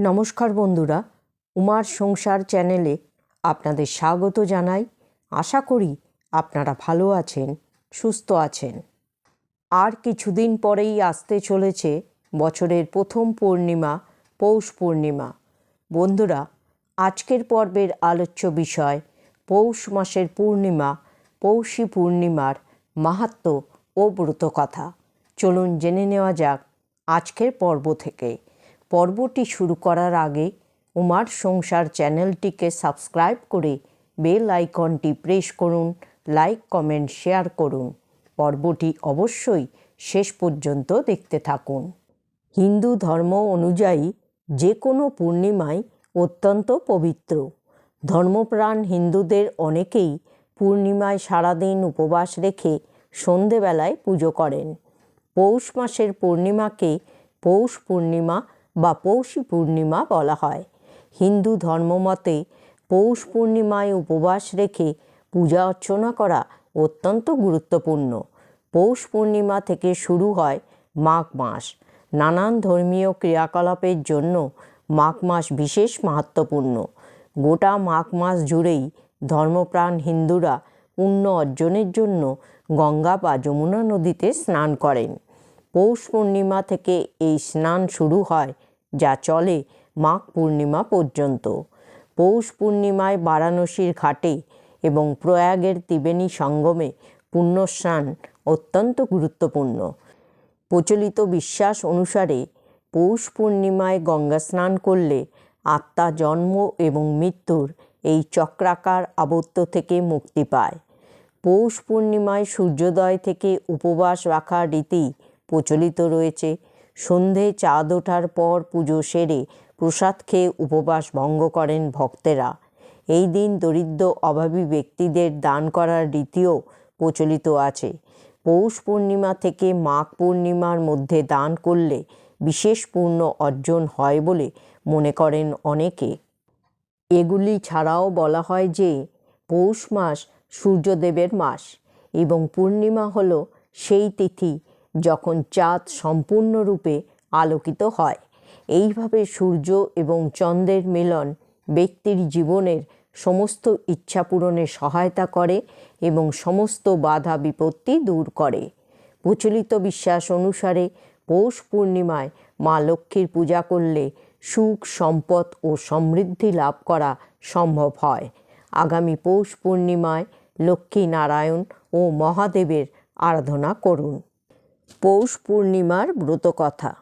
নমস্কার বন্ধুরা, উমার সংসার চ্যানেলে আপনাদের স্বাগত জানাই। আশা করি আপনারা ভালো আছেন, সুস্থ আছেন। আর কিছুদিন পরেই আসতে চলেছে বছরের প্রথম পূর্ণিমা, পৌষ পূর্ণিমা। বন্ধুরা, আজকের পর্বের আলোচ্য বিষয় পৌষ মাসের পূর্ণিমা, পৌষী পূর্ণিমার মাহাত্ম্য ও ব্রতকথা। চলুন জেনে নেওয়া যাক আজকের পর্ব থেকে। পর্বটি শুরু করার আগে উমার সংসার চ্যানেলটিকে সাবস্ক্রাইব করে বেল আইকনটি প্রেস করুন, লাইক, কমেন্ট, শেয়ার করুন। পর্বটি অবশ্যই শেষ পর্যন্ত দেখতে থাকুন। হিন্দু ধর্ম অনুযায়ী যে কোনো পূর্ণিমাই অত্যন্ত পবিত্র। ধর্মপ্রাণ হিন্দুদের অনেকেই পূর্ণিমায় সারাদিন উপবাস রেখে সন্ধেবেলায় পুজো করেন। পৌষ মাসের পূর্ণিমাকে পৌষ পূর্ণিমা বা পৌষী পূর্ণিমা বলা হয়। হিন্দু ধর্মমতে পৌষ পূর্ণিমায় উপবাস রেখে পূজা অর্চনা করা অত্যন্ত গুরুত্বপূর্ণ। পৌষ পূর্ণিমা থেকে শুরু হয় মাঘ মাস। নানান ধর্মীয় ক্রিয়াকলাপের জন্য মাঘ মাস বিশেষ মাহাত্মপূর্ণ গোটা মাঘ মাস জুড়েই ধর্মপ্রাণ হিন্দুরা পুণ্য অর্জনের জন্য গঙ্গা বা যমুনা নদীতে স্নান করেন। পৌষ পূর্ণিমা থেকে এই স্নান শুরু হয় যা চলে মাঘ পূর্ণিমা পর্যন্ত। পৌষ পূর্ণিমায় বারাণসীর ঘাটে এবং প্রয়াগের ত্রিবেণী সঙ্গমে পুণ্যস্নান অত্যন্ত গুরুত্বপূর্ণ। প্রচলিত বিশ্বাস অনুসারে পৌষ পূর্ণিমায় গঙ্গা স্নান করলে আত্মা জন্ম এবং মৃত্যুর এই চক্রাকার আবর্ত থেকে মুক্তি পায়। পৌষ পূর্ণিমায় সূর্যোদয় থেকে উপবাস রাখার রীতি প্রচলিত রয়েছে। সন্ধে চাঁদ ওঠার পর পুজো সেরে প্রসাদ খেয়ে উপবাস ভঙ্গ করেন ভক্তেরা। এই দিন দরিদ্র, অভাবী ব্যক্তিদের দান করার রীতিও প্রচলিত আছে। পৌষ পূর্ণিমা থেকে মাঘ পূর্ণিমার মধ্যে দান করলে বিশেষ পূর্ণ অর্জন হয় বলে মনে করেন অনেকে। এগুলি ছাড়াও বলা হয় যে, পৌষ মাস সূর্যদেবের মাস এবং পূর্ণিমা হল সেই তিথি যখন চাঁদ সম্পূর্ণরূপে আলোকিত হয়। এইভাবে সূর্য এবং চন্দ্রের মিলন ব্যক্তির জীবনের সমস্ত ইচ্ছা পূরণে সহায়তা করে এবং সমস্ত বাধা বিপত্তি দূর করে। প্রচলিত বিশ্বাস অনুসারে পৌষ পূর্ণিমায় মা লক্ষ্মীর পূজা করলে সুখ, সম্পদ ও সমৃদ্ধি লাভ করা সম্ভব হয়। আগামী পৌষ পূর্ণিমায় লক্ষ্মী নারায়ণ ও মহাদেবের আরাধনা করুন। পৌষ পূর্ণিমার ব্রতকথা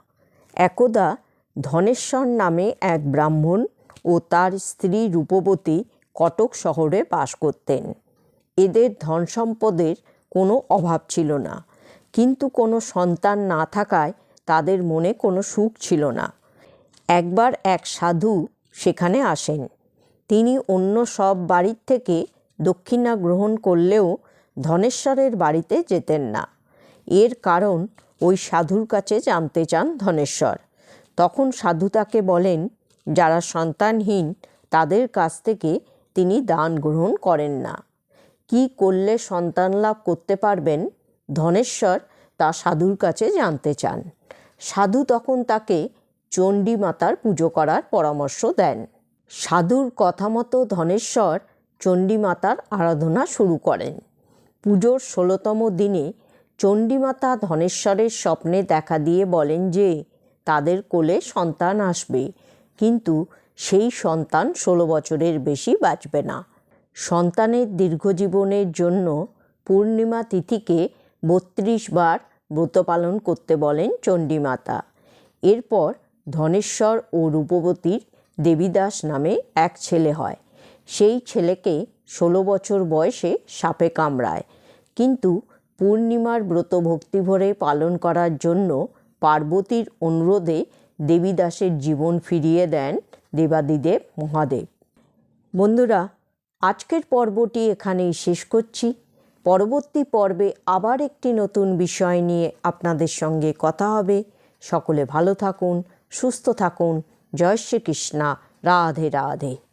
একদা ধনেশ্বর নামে এক ব্রাহ্মণ ও তার স্ত্রী রূপবতী কটক শহরে বাস করতেন। এদের ধন সম্পদের কোনো অভাব ছিল না। কিন্তু কোনো সন্তান না থাকায় তাদের মনে কোনো সুখ ছিল না। একবার এক সাধু সেখানে আসেন। তিনি অন্য সব বাড়ির থেকে দক্ষিণা গ্রহণ করলেও ধনেশ্বরের বাড়িতে যেতেন না। এর কারণ ওই সাধুর কাছে জানতে চান ধনেশ্বর। তখন সাধু তাকে বলেন, যারা সন্তানহীন, তাদের কাছ থেকে তিনি দান গ্রহণ করেন না। কি করলে সন্তান লাভ করতে পারবেন? ধনেশ্বর তা সাধুর কাছে জানতে চান। সাধু তখন তাকে চণ্ডী মাতার পুজো করার পরামর্শ দেন। সাধুর কথা মতো ধনেশ্বর চণ্ডী মাতার আরাধনা শুরু করেন। পুজোর ষোলোতম দিনে চণ্ডীমাতা ধনেশ্বরের স্বপ্নে দেখা দিয়ে বলেন যে, তাদের কোলে সন্তান আসবে। কিন্তু সেই সন্তান ষোলো বছরের বেশি বাঁচবে না। সন্তানের দীর্ঘজীবনের জন্য পূর্ণিমা তিথিকে বত্রিশ বার ব্রত পালন করতে বলেন চণ্ডীমাতা। এরপর ধনেশ্বর ও রূপবতীর দেবীদাস নামে এক ছেলে হয়। সেই ছেলেকে ষোলো বছর বয়সে সাপে কামড়ায়। কিন্তু পূর্ণিমার ব্রত ভক্তিভরে পালন করার জন্য পার্বতীর অনুরোধে দেবীদাসের জীবন ফিরিয়ে দেন দেবাদিদেব মহাদেব। বন্ধুরা, আজকের পর্বটি এখানেই শেষ করছি। পরবর্তী পর্বে আবার একটি নতুন বিষয় নিয়ে আপনাদের সঙ্গে কথা হবে। সকলে ভালো থাকুন, সুস্থ থাকুন। জয় শ্রীকৃষ্ণা। রাধে রাধে।